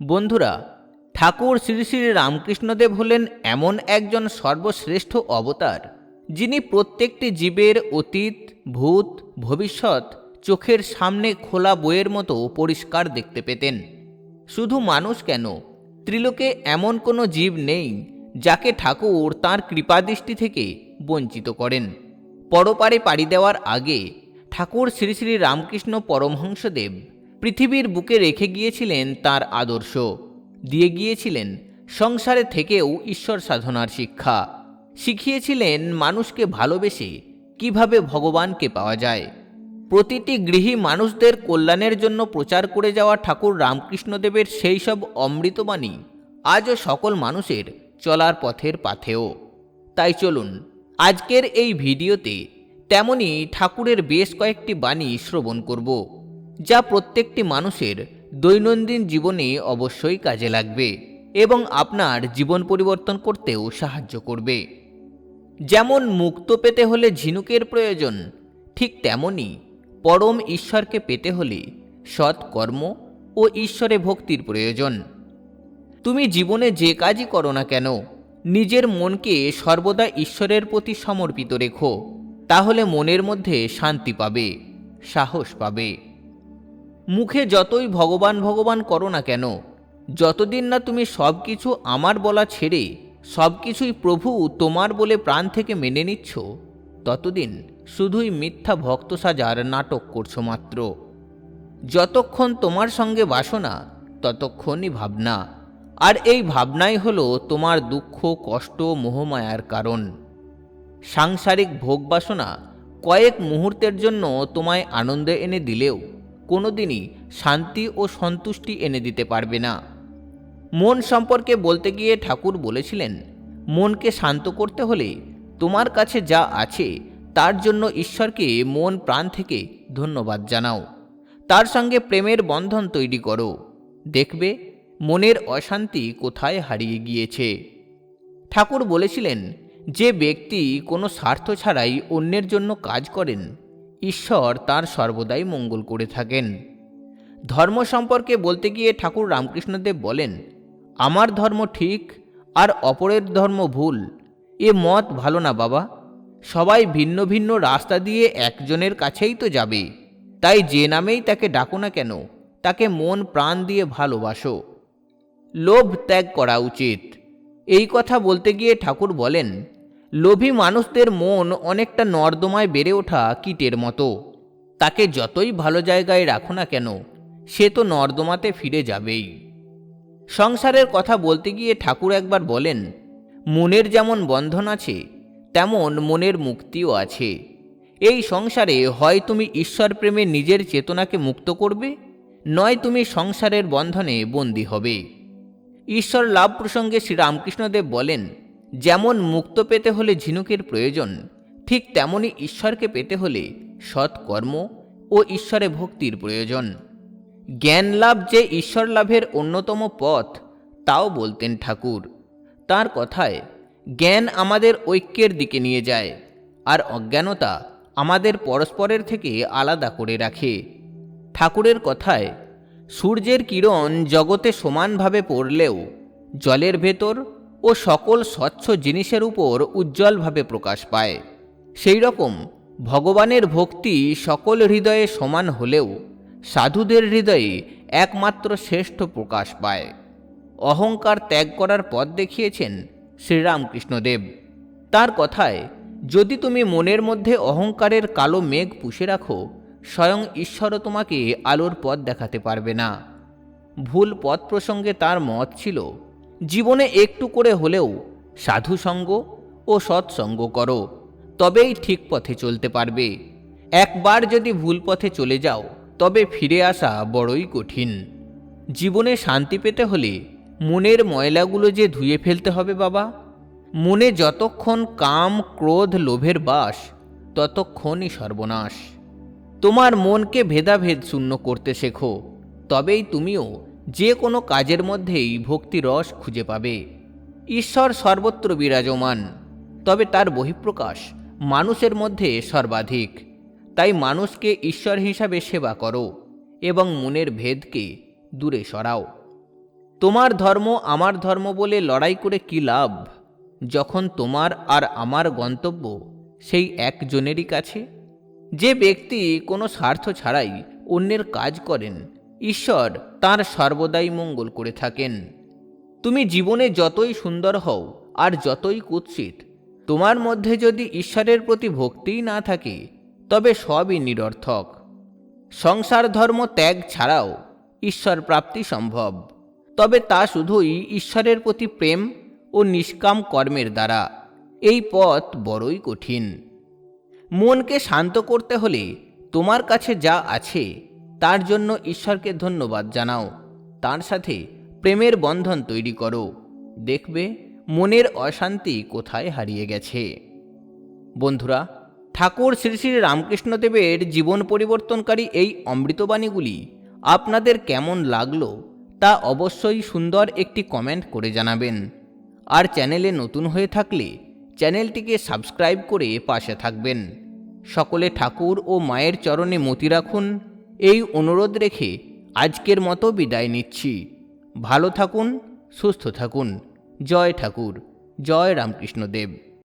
বন্ধুরা, ঠাকুর শ্রী শ্রী রামকৃষ্ণদেব হলেন এমন একজন সর্বশ্রেষ্ঠ অবতার, যিনি প্রত্যেকটি জীবের অতীত, ভূত, ভবিষ্যৎ, চোখের সামনে খোলা বইয়ের মতো পরিষ্কার দেখতে পেতেন। শুধু মানুষ কেন, ত্রিলোকে এমন কোনো জীব নেই, যাকে ঠাকুর তার কৃপাদৃষ্টি থেকে বঞ্চিত করেন। পরপারে পাড়ি দেওয়ার আগে, ঠাকুর শ্রী শ্রী রামকৃষ্ণ পরমহংসদেব পৃথিবীর বুকে রেখে গিয়েছিলেন তার আদর্শ। দিয়ে গিয়েছিলেন সংসারে থেকেও ঈশ্বর সাধনার শিক্ষা। শিখিয়েছিলেন মানুষকে ভালোবেসে কীভাবে ভগবানকে পাওয়া যায়। প্রতিটি গৃহী মানুষদের কল্যাণের জন্য প্রচার করে যাওয়া ঠাকুর রামকৃষ্ণদেবের সেই সব অমৃতবাণী আজও সকল মানুষের চলার পথের পাথেও তাই চলুন, আজকের এই ভিডিওতে তেমনি ঠাকুরের বেশ কয়েকটি বাণী শ্রবণ করব। যা প্রত্যেকটি মানুষের দৈনন্দিন জীবনে অবশ্যই কাজে লাগবে এবং আপনার জীবন পরিবর্তন করতেও সাহায্য করবে। যেমন মুক্ত পেতে হলে ঝিনুকের প্রয়োজন, ঠিক তেমনি পরম ঈশ্বরকে পেতে হলে সৎ কর্ম ও ঈশ্বরে ভক্তির প্রয়োজন। তুমি জীবনে যে কাজই করো না কেন, নিজের মনকে সর্বদা ঈশ্বরের প্রতি সমর্পিত রেখো, তাহলে মনের মধ্যে শান্তি পাবে, সাহস পাবে। মুখে যতই ভগবান ভগবান করো না কেন, যতদিন না তুমি সব কিছু আমার বলা ছেড়ে সব কিছুই প্রভু তোমার বলে প্রাণ থেকে মেনে নিচ্ছ, ততদিন শুধুই মিথ্যা ভক্ত সাজার নাটক করছ মাত্র। যতক্ষণ তোমার সঙ্গে বাসনা, ততক্ষণই ভাবনা। আর এই ভাবনাই হলো তোমার দুঃখ, কষ্ট, মোহমায়ার কারণ। সাংসারিক ভোগ বাসনা কয়েক মুহূর্তের জন্য তোমায় আনন্দ এনে দিলেও কোনোদিনই শান্তি ও সন্তুষ্টি এনে দিতে পারবে না। মন সম্পর্কে বলতে গিয়ে ঠাকুর বলেছিলেন, মনকে শান্ত করতে হলে তোমার কাছে যা আছে, তার জন্য ঈশ্বরকে মন প্রাণ থেকে ধন্যবাদ জানাও। তার সঙ্গে প্রেমের বন্ধন তৈরি করো। দেখবে, মনের অশান্তি কোথায় হারিয়ে গিয়েছে? ঠাকুর বলেছিলেন, যে ব্যক্তি কোনো স্বার্থ ছাড়াই অন্যের জন্য কাজ করেন ঈশ্বর তার সর্বদাই মঙ্গল করে থাকেন। ধর্ম সম্পর্কে বলতে গিয়ে ঠাকুর রামকৃষ্ণদেব বলেন, আমার ধর্ম ঠিক আর অপরের ধর্ম ভুল। এ মত ভালো না বাবা। সবাই ভিন্ন ভিন্ন রাস্তা দিয়ে একজনের কাছেই তো যাবে। তাই যে নামেই তাকে ডাকো না কেন, তাকে মন প্রাণ দিয়ে ভালোবাসো। লোভ ত্যাগ করা উচিত। এই কথা বলতে গিয়ে ঠাকুর বলেন লোভী মানুষদের মন অনেকটা নর্দমায় বেড়ে ওঠা কীটের মতো। তাকে যতই ভালো জায়গায় রাখো না কেন, সে তো নর্দমাতে ফিরে যাবেই। সংসারের কথা বলতে গিয়ে ঠাকুর একবার বলেন, মনের যেমন বন্ধন আছে, তেমন মনের মুক্তিও আছে। এই সংসারে হয় তুমি ঈশ্বর প্রেমে নিজের চেতনাকে মুক্ত করবে, নয় তুমি সংসারের বন্ধনে বন্দী হবে। ঈশ্বর লাভ প্রসঙ্গে শ্রীরামকৃষ্ণদেব বলেন যেমন মুক্ত পেতে হলে ঝিনুকের প্রয়োজন, ঠিক তেমনি ঈশ্বরকে পেতে হলে সৎকর্ম ও ঈশ্বরে ভক্তির প্রয়োজন। জ্ঞান লাভ যে ঈশ্বর লাভের অন্যতম পথ, তাও বলতেন ঠাকুর। তার কথায়, জ্ঞান আমাদের ঐক্যের দিকে নিয়ে যায়, আর অজ্ঞানতা আমাদের পরস্পরের থেকে আলাদা করে রাখে। ঠাকুরের কথায়, সূর্যের কিরণ জগতে সমানভাবে পড়লেও জলের ভেতর ও সকল স্বচ্ছ জিনিসের উপর উজ্জ্বলভাবে প্রকাশ পায়। সেই রকম ভগবানের ভক্তি সকল হৃদয়ে সমান হলেও সাধুদের হৃদয়ে একমাত্র শ্রেষ্ঠ প্রকাশ পায়। অহংকার ত্যাগ করার পথ দেখিয়েছেন শ্রীরামকৃষ্ণদেব। তার কথায়, যদি তুমি মনের মধ্যে অহংকারের কালো মেঘ পুষে রাখো, স্বয়ং ঈশ্বরও তোমাকে আলোর পথ দেখাতে পারবে না। ভুল পথ প্রসঙ্গে তার মত ছিল জীবনে একটু করে হলেও সাধুসঙ্গ ও সৎসঙ্গ করো, তবেই ঠিক পথে চলতে পারবে। একবার যদি ভুল পথে চলে যাও, তবে ফিরে আসা বড়ই কঠিন। জীবনে শান্তি পেতে হলে মনের ময়লাগুলো যে ধুয়ে ফেলতে হবে বাবা, মনে যতক্ষণ কাম, ক্রোধ, লোভের বাস, ততক্ষণই সর্বনাশ। তোমার মনকে ভেদাভেদ শূন্য করতে শেখো, তবেই তুমিও যে কোনো কাজের মধ্যেই ভক্তি রস খুঁজে পাবে। ঈশ্বর সর্বত্র বিরাজমান, তবে তার বহিঃপ্রকাশ মানুষের মধ্যে সর্বাধিক। তাই মানুষকে ঈশ্বর হিসাবে সেবা করো এবং মনের ভেদকে দূরে সরাও। তোমার ধর্ম আমার ধর্ম বলে লড়াই করে কি লাভ? যখন তোমার আর আমার গন্তব্য সেই একজনেরই কাছে? যে ব্যক্তি কোনো স্বার্থ ছাড়াই অন্যের কাজ করেন ঈশ্বর তার সর্বদাই মঙ্গল করে থাকেন। তুমি জীবনে যতই সুন্দর হও আর যতই কুৎসিত, তোমার মধ্যে যদি ঈশ্বরের প্রতি ভক্তিই না থাকে, তবে সবই নিরর্থক। সংসার ধর্ম ত্যাগ ছাড়াও ঈশ্বর প্রাপ্তি সম্ভব, তবে তা শুধুই ঈশ্বরের প্রতি প্রেম ও নিষ্কাম কর্মের দ্বারা। এই পথ বড়ই কঠিন। মনকে শান্ত করতে হলে তোমার কাছে যা আছে তার জন্য ঈশ্বরকে ধন্যবাদ জানাও। তার সাথে প্রেমের বন্ধন তৈরি করো। দেখবে, মনের অশান্তি কোথায় হারিয়ে গেছে। বন্ধুরা, ঠাকুর শ্রী শ্রী রামকৃষ্ণদেবের জীবন পরিবর্তনকারী এই অমৃতবাণীগুলি আপনাদের কেমন লাগল তা অবশ্যই সুন্দর একটি কমেন্ট করে জানাবেন। আর চ্যানেলে নতুন হয়ে থাকলে চ্যানেলটিকে সাবস্ক্রাইব করে পাশে থাকবেন। সকলে ঠাকুর ও মায়ের চরণে মতি রাখুন। এই অনুরোধ রেখে আজকের মতো বিদায় নিচ্ছি। ভালো থাকুন, সুস্থ থাকুন। জয় ঠাকুর। জয় রামকৃষ্ণদেব।